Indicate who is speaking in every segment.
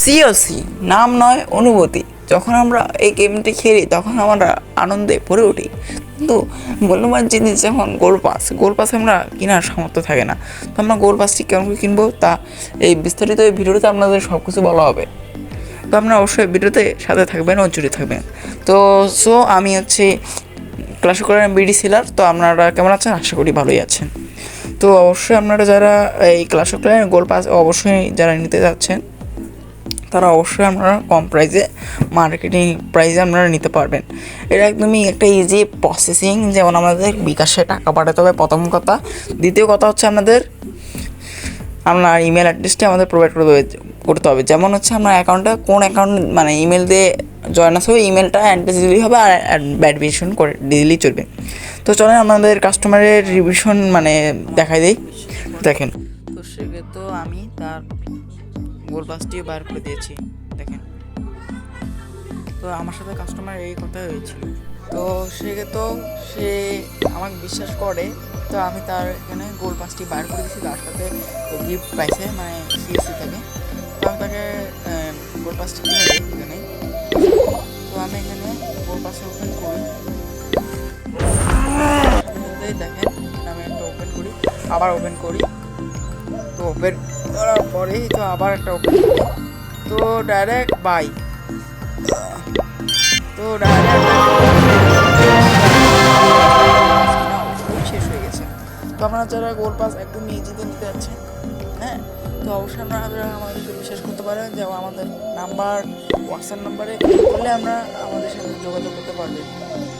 Speaker 1: COC নাম নয় অনুভূতি। যখন আমরা এই গেমটি খেলি, তখন আমরা আনন্দে ভরে উঠি। কিন্তু মূল্যবান জিনিস যেমন গোল পাস গোল পাস আমরা কেনার সামর্থ্য থাকে না। তো আমরা গোল পাসটি কেমন করে কিনবো, তা এই বিস্তারিত এই ভিডিওতে আপনাদের সব কিছু বলা হবে। তো আপনারা অবশ্যই ভিডিওতে সাথে থাকবেন ও জুড়ে থাকবেন। তো সো আমি হচ্ছে ক্লাস করার বিডি সিলার তো আপনারা কেমন আছেন? আশা করি ভালোই আছেন। তো অবশ্যই আপনারা যারা এই ক্লাস অফ গোল পাস অবশ্যই যারা নিতে যাচ্ছেন তারা অবশ্যই আপনারা কম প্রাইসে মার্কেটিং প্রাইসে আপনারা নিতে পারবেন। এটা একদমই একটা ইজি প্রসেসিং যেমন আমাদের বিকাশে টাকা পাঠাতে হবে প্রথম কথা। দ্বিতীয় কথা হচ্ছে আমাদের, আপনার ইমেল অ্যাড্রেসটি আমাদের প্রোভাইড করে করতে হবে। যেমন হচ্ছে আপনার অ্যাকাউন্টটা কোন অ্যাকাউন্ট মানে ইমেল দিয়ে জয়েন আসতে হবে ইমেলটা অ্যাড্রেস দিলেই হবে আর ভ্যারিফিকেশন করে দিলেই চলবে। তো চলেন আমাদের কাস্টমারের রিভিশন মানে দেখাই দিই। দেখেন। তো সেক্ষেত্রে আমি তার গোল পাসটিও বার করে দিয়েছি, দেখেন। তো আমার সাথে কাস্টমার এই কথা হয়েছিল। তো সেক্ষেত্রে সে আমাকে বিশ্বাস করে, তো আমি তার এখানে গোল পাসটি বার করে দিয়েছি, তার সাথে গিফট পাইছে মানে সিএসসি থেকে। তো আমি তাকে গোল পাসটি কিনে দিই এখানে। তো আমি এখানে গোল পাসে ওপেন করি। দেখেন, আমি একটা ওপেন করি, আবার ওপেন করি। তো ওপেন করার পরেই তো আবার একটা ওপেন তো ডাইরেক্ট বাই তো ডাইরেক্ট আপনারা যারা গোল পাস একদম ইজিতে নিতে যাচ্ছেন হ্যাঁ? তো অবশ্যই আপনারা আমাদেরকে বিশ্বাস করতে পারেন যে আমাদের নাম্বার হোয়াটসঅ্যাপ নাম্বারে করলে আমরা আমাদের সাথে যোগাযোগ করতে পারবেন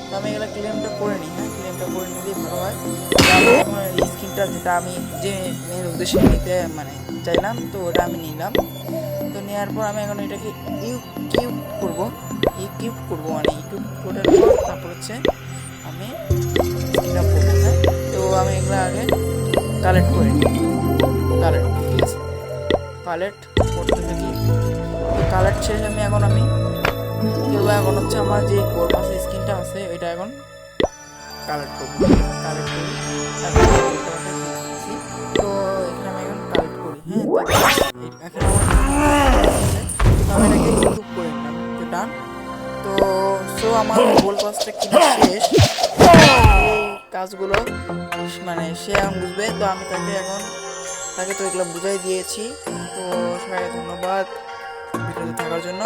Speaker 1: তো আমি এগুলো ক্লেমটা করে নিই হ্যাঁ? ক্লেমটা করে নিলেই ভালো হয়। আমার এই স্কিনটা যেটা আমি যে মেন উদ্দেশ্যে নিতে মানে চাইলাম, তো ওটা আমি নিলাম। তো নেওয়ার পর আমি এখন এটাকে ইউ কিউব করব। ইউকিউব করব মানে ইউকিউব করার পর তারপর হচ্ছে আমি কালেক্ট করে কালেক্ট, ঠিক কালেক্ট করতে থাকি তো কালেক্ট শেষ আমি এখন, আমি চলবো এখন হচ্ছে আমার যে গোল পাশে স্কিনটা আছে, ওইটা এখন কালেক্ট করব। কালেক্ট করি। তো এখানে আমি এখন কালেক্ট করি। হ্যাঁ এখানে আমি এটাকে ইউটিউব করে নিলাম। তো তো সো আমার গোল পাসটা কিনা শেষ। কাজগুলো মানে সে এখন বুঝবে। তো আমি তাকে এখন, তাকে তো এগুলো বুঝাই দিয়েছি। তো সবাই ধন্যবাদ ভিডিওতে থাকার জন্য।